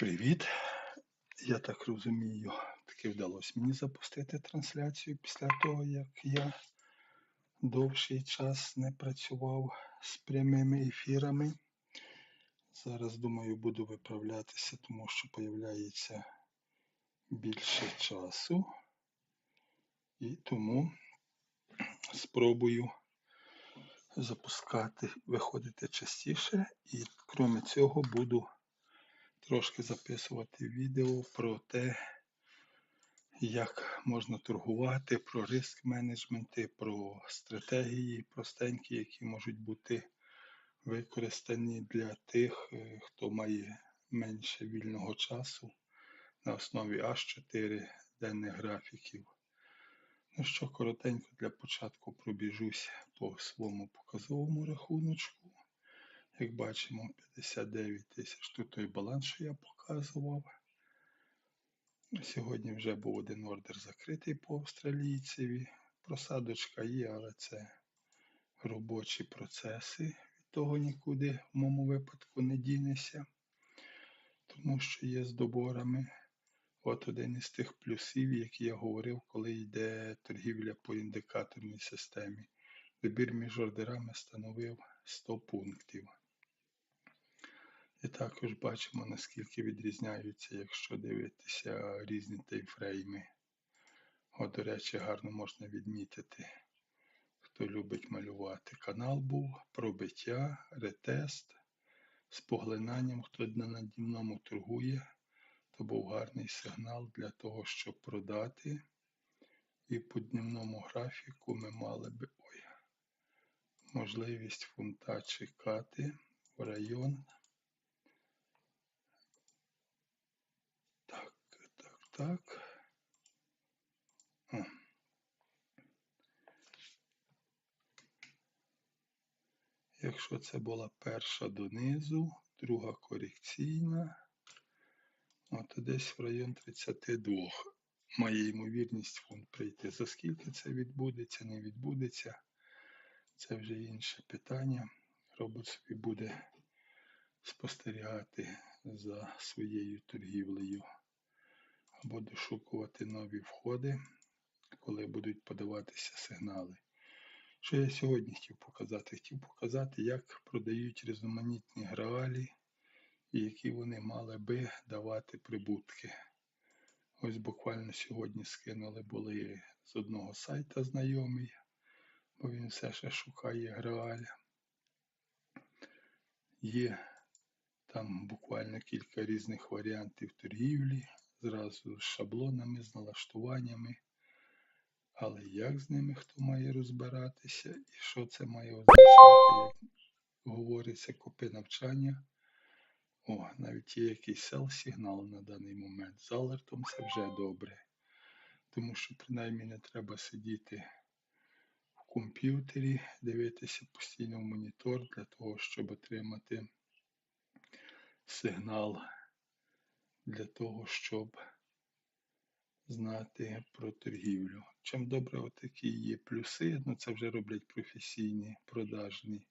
Привіт! Я так розумію, таки вдалося мені запустити трансляцію після того, як я довший час не працював з прямими ефірами. Зараз, думаю, буду виправлятися, тому що появляється більше часу. І тому спробую запускати, виходити частіше. І крім цього, буду трошки записувати відео про те, як можна торгувати, про риск менеджменти, про стратегії простенькі, які можуть бути використані для тих, е, хто має менше вільного часу на основі H4 денних графіків. Ну що, коротенько для початку пробіжусь по своєму показовому рахуночку. Як бачимо, 59 тисяч тут той баланс, що я показував. Сьогодні вже був один ордер закритий по австралійцеві. Просадочка є, але це робочі процеси. Від того нікуди в моєму випадку не дінеся, тому що є з доборами. От один із тих плюсів, які я говорив, коли йде торгівля по індикаторній системі. Вибір між ордерами становив 100 пунктів. І також бачимо, наскільки відрізняються, якщо дивитися різні таймфрейми. От, до речі, гарно можна відмітити, хто любить малювати. Канал був, пробиття, ретест з поглинанням, хто на надівному торгує, то був гарний сигнал для того, щоб продати. І по дневному графіку ми мали би ой, можливість фунта чекати в район. Так. О. Якщо це була перша донизу, друга корекційна, то десь в район 32 має ймовірність фонд прийти. За скільки це відбудеться, не відбудеться, це вже інше питання. Робот собі буде спостерігати за своєю торгівлею або дошукувати нові входи, коли будуть подаватися сигнали. Що я сьогодні хотів показати? Хотів показати, як продають різноманітні граалі які вони мали би давати прибутки. Ось буквально сьогодні скинули були з одного сайта знайомий, бо він все ще шукає грааля. Є там буквально кілька різних варіантів торгівлі зразу з шаблонами, з налаштуваннями. Але як з ними хто має розбиратися і що це має означати, як говориться, копи навчання? О, навіть є якийсь сел-сигнал на даний момент. З алертом це вже добре. Тому що принаймні не треба сидіти в комп'ютері, дивитися постійно в монітор для того, щоб отримати сигнал для того, щоб знати про торгівлю. Чим добре отакі є плюси, ну це вже роблять професійні продажні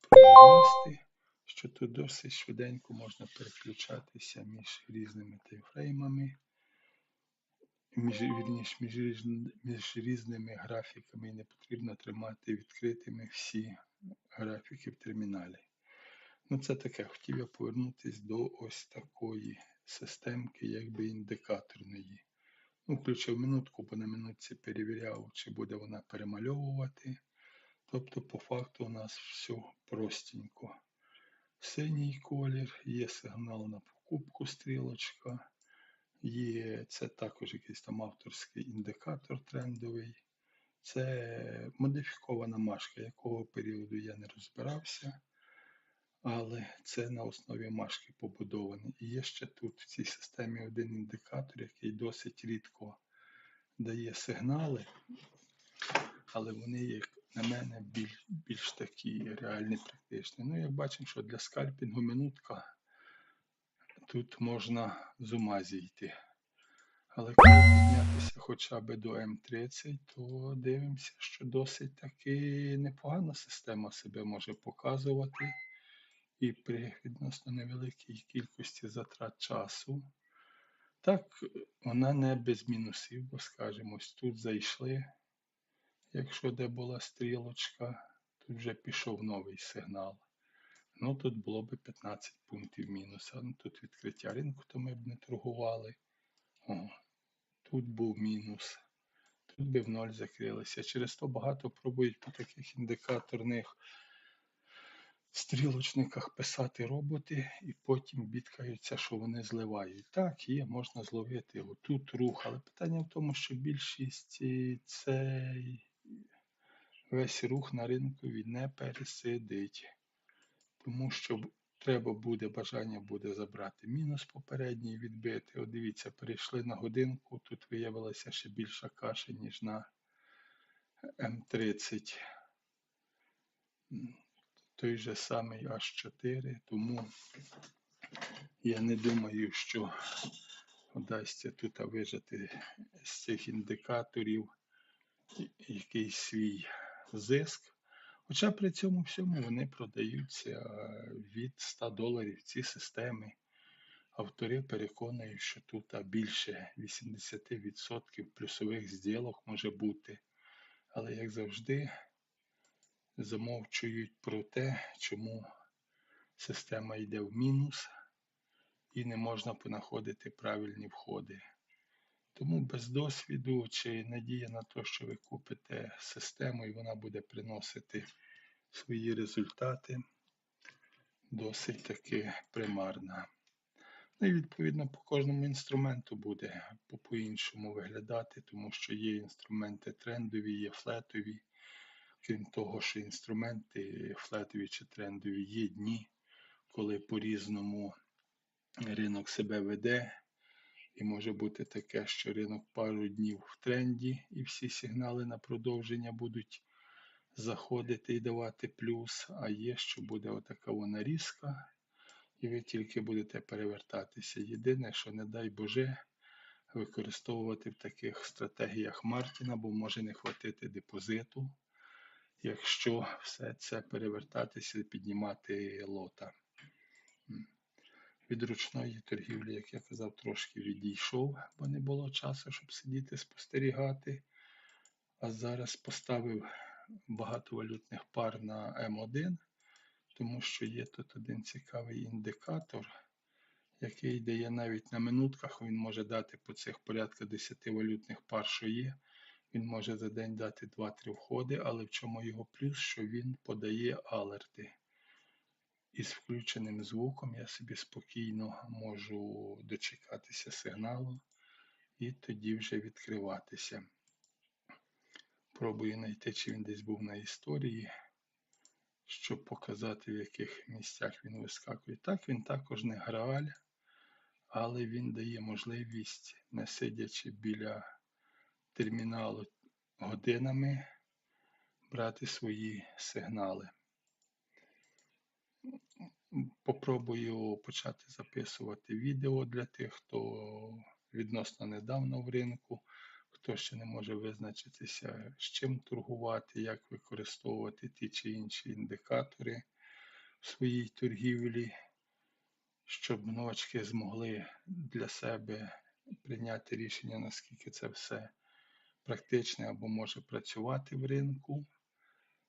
програмісти, що тут досить швиденько можна переключатися між різними таймфреймами, між, вірніш, між, між різними графіками і не потрібно тримати відкритими всі графіки в терміналі. Ну, це таке, хотів я повернутися до ось такої системки якби індикаторної. Ну, Включив минутку, бо на минутці перевіряв, чи буде вона перемальовувати. Тобто, по факту, у нас все простенько. Синій колір, є сигнал на покупку стрілочка, є це також якийсь там авторський індикатор трендовий. Це модифікована машка, якого періоду я не розбирався але це на основі машки побудований. І є ще тут в цій системі один індикатор, який досить рідко дає сигнали, але вони, як на мене, більш, більш такі реальні, практичні. Ну, як бачимо, що для скальпінгу минутка тут можна з ума зійти. Але коли піднятися хоча б до М30, то дивимося, що досить таки непогана система себе може показувати і при відносно невеликій кількості затрат часу. Так, вона не без мінусів, бо скажімо, тут зайшли, якщо де була стрілочка, тут вже пішов новий сигнал. Ну, тут було б 15 пунктів мінуса. Ну, тут відкриття ринку, то ми б не торгували. О, тут був мінус. Тут би в ноль закрилися. Через то багато пробують по таких індикаторних стрілочниках писати роботи, і потім бідкаються, що вони зливають. Так, є, можна зловити отут рух, але питання в тому, що більшість е, цей весь рух на ринку він не пересидить. Тому що треба буде, бажання буде забрати мінус попередній відбити. От дивіться, перейшли на годинку, тут виявилася ще більша каша, ніж на М30 той же самий H4, тому я не думаю, що вдасться тут вижити з цих індикаторів якийсь свій зиск. Хоча при цьому всьому вони продаються від 100 доларів ці системи. Автори переконують, що тут більше 80% плюсових зділок може бути. Але, як завжди, замовчують про те, чому система йде в мінус і не можна понаходити правильні входи. Тому без досвіду чи надія на те, що ви купите систему і вона буде приносити свої результати, досить таки примарна. Ну і відповідно по кожному інструменту буде по-іншому виглядати, тому що є інструменти трендові, є флетові, Крім того, що інструменти флетові чи трендові є дні, коли по-різному ринок себе веде, і може бути таке, що ринок пару днів в тренді, і всі сигнали на продовження будуть заходити і давати плюс, а є, що буде отака вона різка, і ви тільки будете перевертатися. Єдине, що, не дай Боже, використовувати в таких стратегіях Мартіна, бо може не хватити депозиту якщо все це перевертатися і піднімати лота. Від ручної торгівлі, як я казав, трошки відійшов, бо не було часу, щоб сидіти спостерігати. А зараз поставив багато валютних пар на М1, тому що є тут один цікавий індикатор, який дає навіть на минутках, він може дати по цих порядка 10 валютних пар, що є. Він може за день дати 2-3 входи, але в чому його плюс, що він подає алерти. Із включеним звуком я собі спокійно можу дочекатися сигналу і тоді вже відкриватися. Пробую знайти, чи він десь був на історії, щоб показати, в яких місцях він вискакує. Так, він також не грааль, але він дає можливість, не сидячи біля терміналу годинами брати свої сигнали. Попробую почати записувати відео для тих, хто відносно недавно в ринку, хто ще не може визначитися, з чим торгувати, як використовувати ті чи інші індикатори в своїй торгівлі, щоб новачки змогли для себе прийняти рішення, наскільки це все практичний або може працювати в ринку.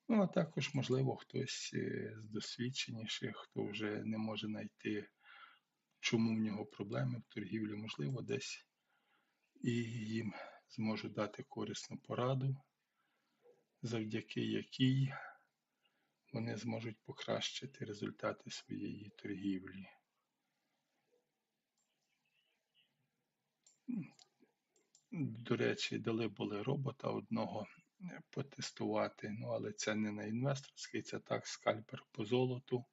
Ну, а також, можливо, хтось е, з досвідченіших, хто вже не може знайти, чому в нього проблеми в торгівлі, можливо, десь і їм зможу дати корисну пораду, завдяки якій вони зможуть покращити результати своєї торгівлі. До речі, дали були робота одного е, потестувати, ну але це не на інвесторський, це так, скальпер по золоту.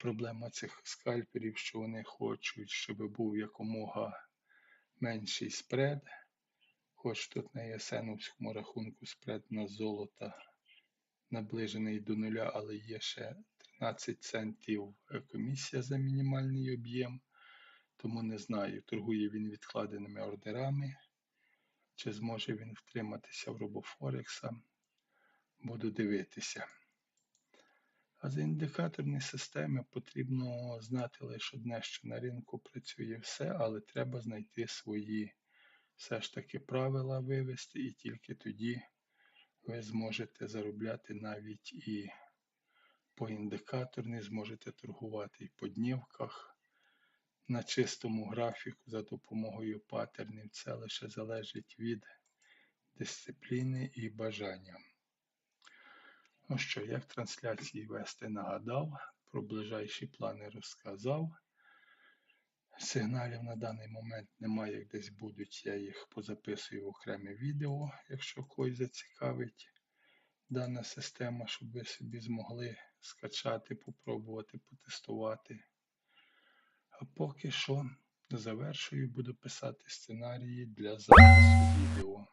Проблема цих скальперів, що вони хочуть, щоб був якомога менший спред. Хоч тут на єсеновському рахунку спред на золото наближений до нуля, але є ще 13 центів е, комісія за мінімальний об'єм. Тому не знаю, торгує він відкладеними ордерами. Чи зможе він втриматися в робофорекса? Буду дивитися. А за індикаторні системи потрібно знати лише одне, що на ринку працює все, але треба знайти свої все ж таки правила вивести, і тільки тоді ви зможете заробляти навіть і по індикаторні, зможете торгувати і по днівках на чистому графіку за допомогою паттернів. Це лише залежить від дисципліни і бажання. Ну що, як трансляції вести нагадав, про ближайші плани розказав. Сигналів на даний момент немає, як десь будуть, я їх позаписую в окреме відео, якщо когось зацікавить дана система, щоб ви собі змогли скачати, попробувати, потестувати. А поки що завершую, буду писати сценарії для запису відео.